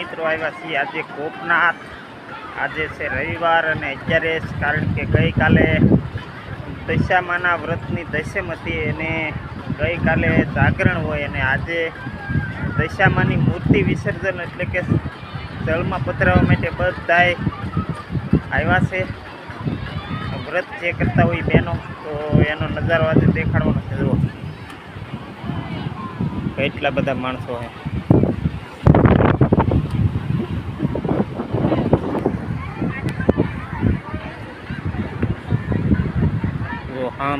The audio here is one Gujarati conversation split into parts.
આવ્યા છીએ આજે ગોપનાથ આજે છે રવિવાર અને અત્યારે કારણ કે ગઈકાલે દશામાના વ્રતની દશમ હતી અને ગઈકાલે જાગરણ હોય અને આજે દશામાની મૂર્તિ વિસર્જન એટલે કે જળમાં પધરાવવા માટે બધાએ આવ્યા છે. વ્રત જે કરતા હોય બહેનો તો એનો નજારો આજે દેખાડવાનો છે. જો કેટલા બધા માણસો છે.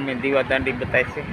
જો હા મેં દીવા દાંડી બતાવી છે.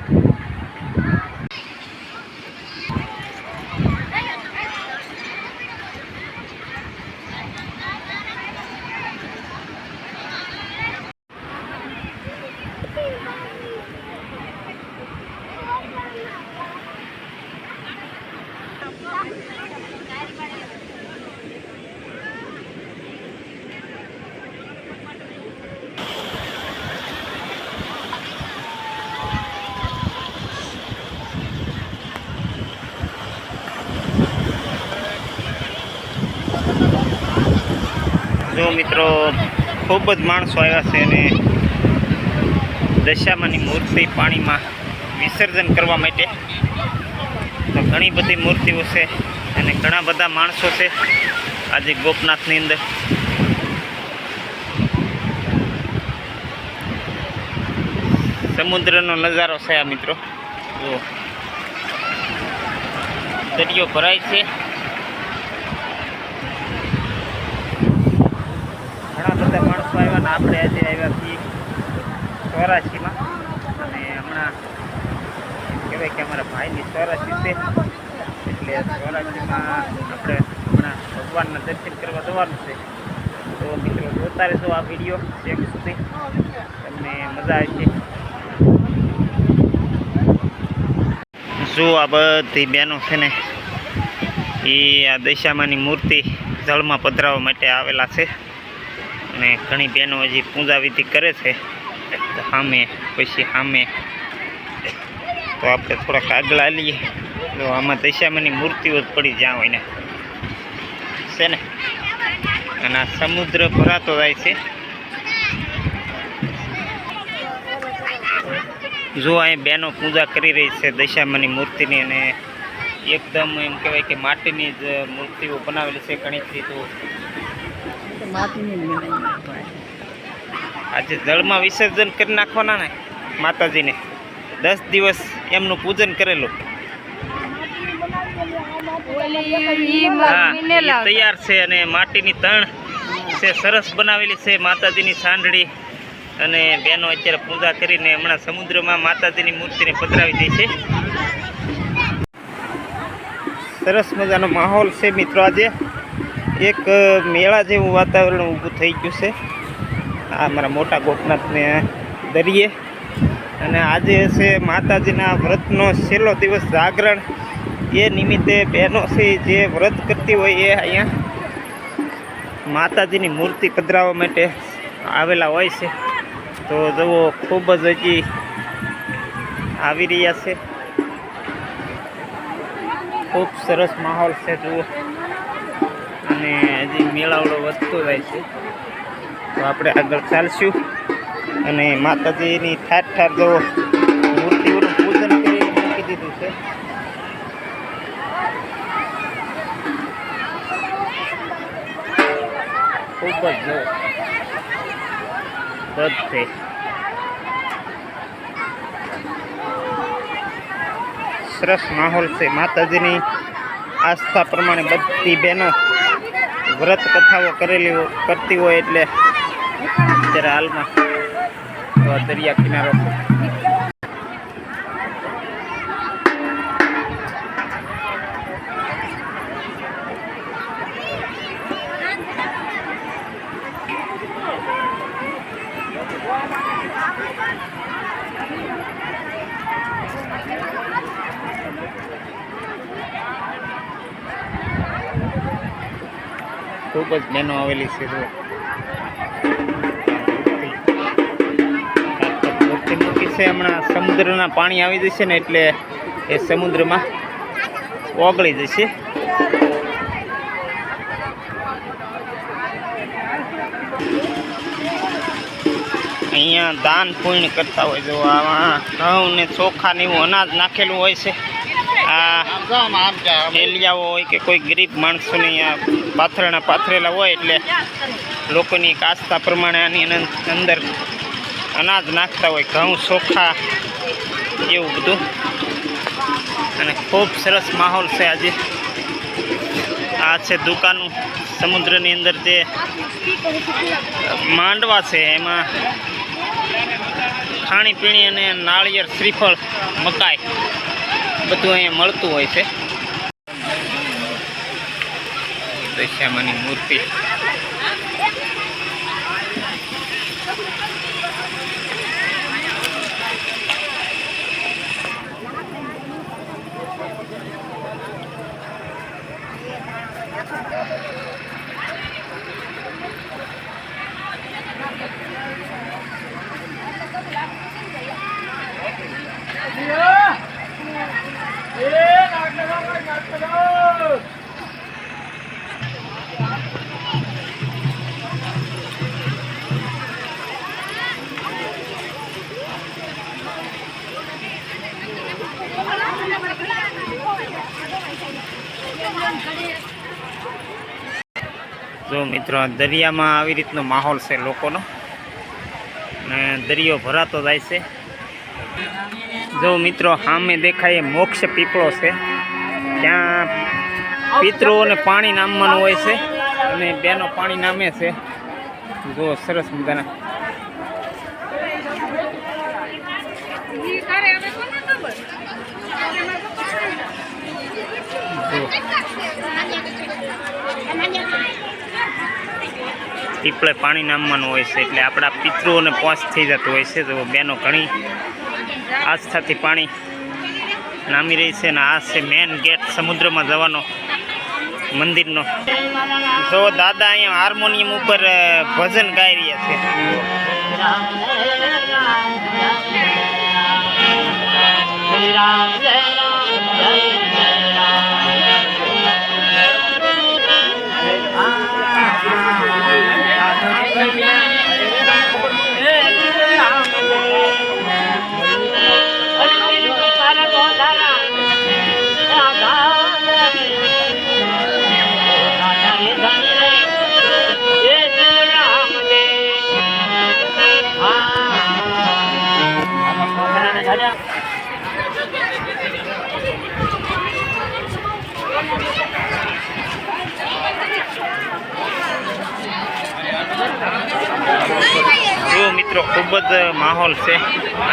જો મિત્રો, ખૂબ જ માણસો આવ્યા છે અને દશામાની મૂર્તિ પાણીમાં વિસર્જન કરવા માટે. તો ઘણી બધી મૂર્તિઓ છે અને ઘણા બધા માણસો છે આજે ગોપનાથની અંદર. સમુદ્રનો નજારો છે આ મિત્રો. જો દરિયો ભરાય છે. માણસો આવ્યા ને આપણે આજે આવ્યા છીએ ચોરાશીમાં અને હમણાં કહેવાય કે અમારા ભાઈની ચોરાશી છે. એટલે ચોરાશીમાં આપણે હમણાં ભગવાનના દર્શન કરવા જવાનું છે. તો મિત્રો જોતા રહેશો આ વીડિયો છેક સુધી. તમને મજા આવશે. જો આ બધી બહેનો છે ને એ આ દશામાની મૂર્તિ જળમાં પધરાવવા માટે આવેલા છે. અને ઘણી બહેનો હજી પૂજા વિધિ કરે છે. સામે પછી સામે તો આપણે થોડાક આગળ લઈએ તો આમાં દશામાની મૂર્તિઓ જ પડી જ્યાં હોય ને. છે ને? અને આ સમુદ્ર ભરાતો જાય છે. જો અહીં બહેનો પૂજા કરી રહી છે દશામાની મૂર્તિની અને એકદમ એમ કહેવાય કે માટીની જ મૂર્તિઓ બનાવેલી છે ઘણી તો. આજે જળમાં વિસર્જન કરી નાખવાના ને માતાજીને. દસ દિવસ એમનું પૂજન કરેલું. તૈયાર છે અને માટીની તણ છે સરસ બનાવેલી છે માતાજીની સાંઢળી અને બહેનો અત્યારે પૂજા કરીને હમણાં સમુદ્રમાં માતાજીની મૂર્તિને પધરાવી દે છે. સરસ મજાનો માહોલ છે મિત્રો આજે. એક મેળા જેવું વાતાવરણ ઊભું થઈ ગયું છે. આ અમારા મોટા ગોપનાથને દરિયે. અને આજે છે માતાજીના વ્રતનો છેલ્લો દિવસ જાગરણ. એ નિમિત્તે બહેનો છે જે વ્રત કરતી હોય એ અહીંયા માતાજીની મૂર્તિ પધરાવવા માટે આવેલા હોય છે. તો જુઓ, ખૂબ જ હજી આવી રહ્યા છે. ખૂબ સરસ માહોલ છે, જુઓ. અને હજી મેળાવડો વધતો જાય છે. તો આપણે આગળ ચાલશું. અને માતાજીની ઠાર ઠાર જો મૂર્તિઓનું પૂજન કરી મૂકી દીધું છે. ખૂબ જ બધે. સરસ માહોલ છે માતાજીની આસ્થા પ્રમાણે બધી બહેનો વ્રત કથાઓ કરેલી કરતી હોય એટલે અત્યારે હાલમાં દરિયા કિનારો ખૂબ જ બહેનો આવેલી છે જો. મૂર્તિ મૂકી છે, હમણાં સમુદ્રના પાણી આવી જશે ને એટલે એ સમુદ્રમાં ઓગળી જશે. અહીંયા દાન પુણ્ય કરતા હોય જો આમાં ઘઉં ને ચોખા ને એવું અનાજ નાખેલું હોય છે. આ એલિયાઓ હોય કે કોઈ ગરીબ માણસોની આ પાથરણા પાથરેલા હોય એટલે લોકોની કાસ્તા પ્રમાણે આની અંદર અનાજ નાખતા હોય, ઘઉં, ચોખા એવું બધું. અને ખૂબ સરસ માહોલ છે આજે. આ છે દુકાનું. સમુદ્રની અંદર જે માંડવા છે, એમાં ખાણીપીણી અને નાળિયેર શ્રીફળ મકાઈ. બધું અહીંયા મળતું હોય છે. દશામાની મૂર્તિ. જો મિત્રો દરિયામાં આવી રીતનો માહોલ છે લોકોનો. ને દરિયો ભરાતો જાય છે. જો મિત્રો, સામે દેખાય મોક્ષ પીપળો છે. ત્યાં પિતૃઓને પાણી નામવાનું હોય છે અને બેનો પાણી નામે છે. જો સરસ મજાના. પીપળે પાણી નામવાનું હોય છે એટલે આપણા પિતૃઓને પહોંચ થઈ જતું હોય છે તો બેનો ઘણી આસ્થાથી પાણી નામી રહી છે અને આ છે મેન ગેટ સમુદ્રમાં જવાનો મંદિરનો જો દાદા અહીંયા હાર્મોનિયમ ઉપર ભજન ગાઈ રહ્યા છે જો ખૂબ જ માહોલ છે.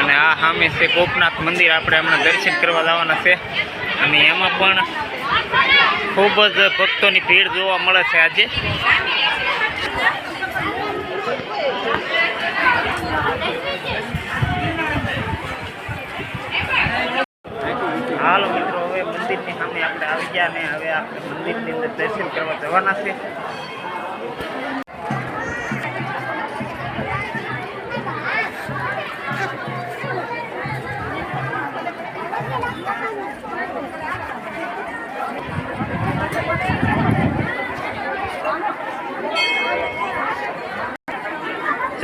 અને આ સામે છે ગોપનાથ મંદિર. આપણે હમણાં દર્શન કરવા જવાના છે. અને એમાં પણ ખૂબ જ ભક્તોની ભીડ જોવા મળે છે આજે. હાલો મિત્રો, હવે મંદિરની સામે આપણે આવી ગયા ને હવે આપણે મંદિરની અંદર દર્શન કરવા જવાના છે.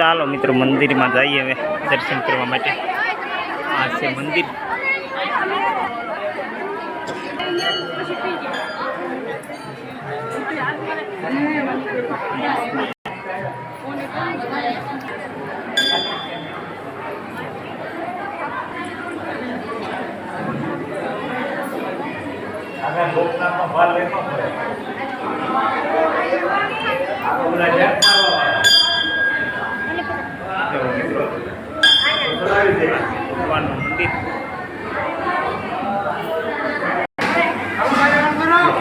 ચાલો મિત્રો મંદિરમાં જઈએ હવે દર્શન કરવા માટે. આ છે મંદિર. ભગવાનનું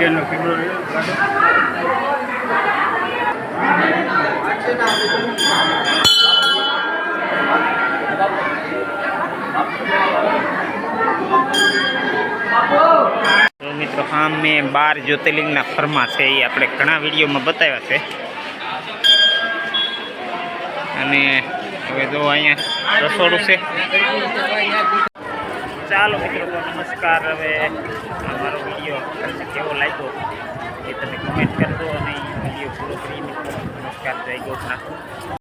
તો મિત્રો હા મેં બાર જ્યોતિર્લિંગના ફર્મા છે, એ આપણે ઘણા વિડીયોમાં બતાવ્યા છે. અને હવે જો અહીંયા રસોડું છે. ચાલો મિત્રો નમસ્કાર. હવે અમારો વીડિયો કેવો લાગ્યો એ તમે કમેન્ટ કરજો અને વીડિયો પૂરો કરી મિત્રો નમસ્કાર, જય ગોપનાથ.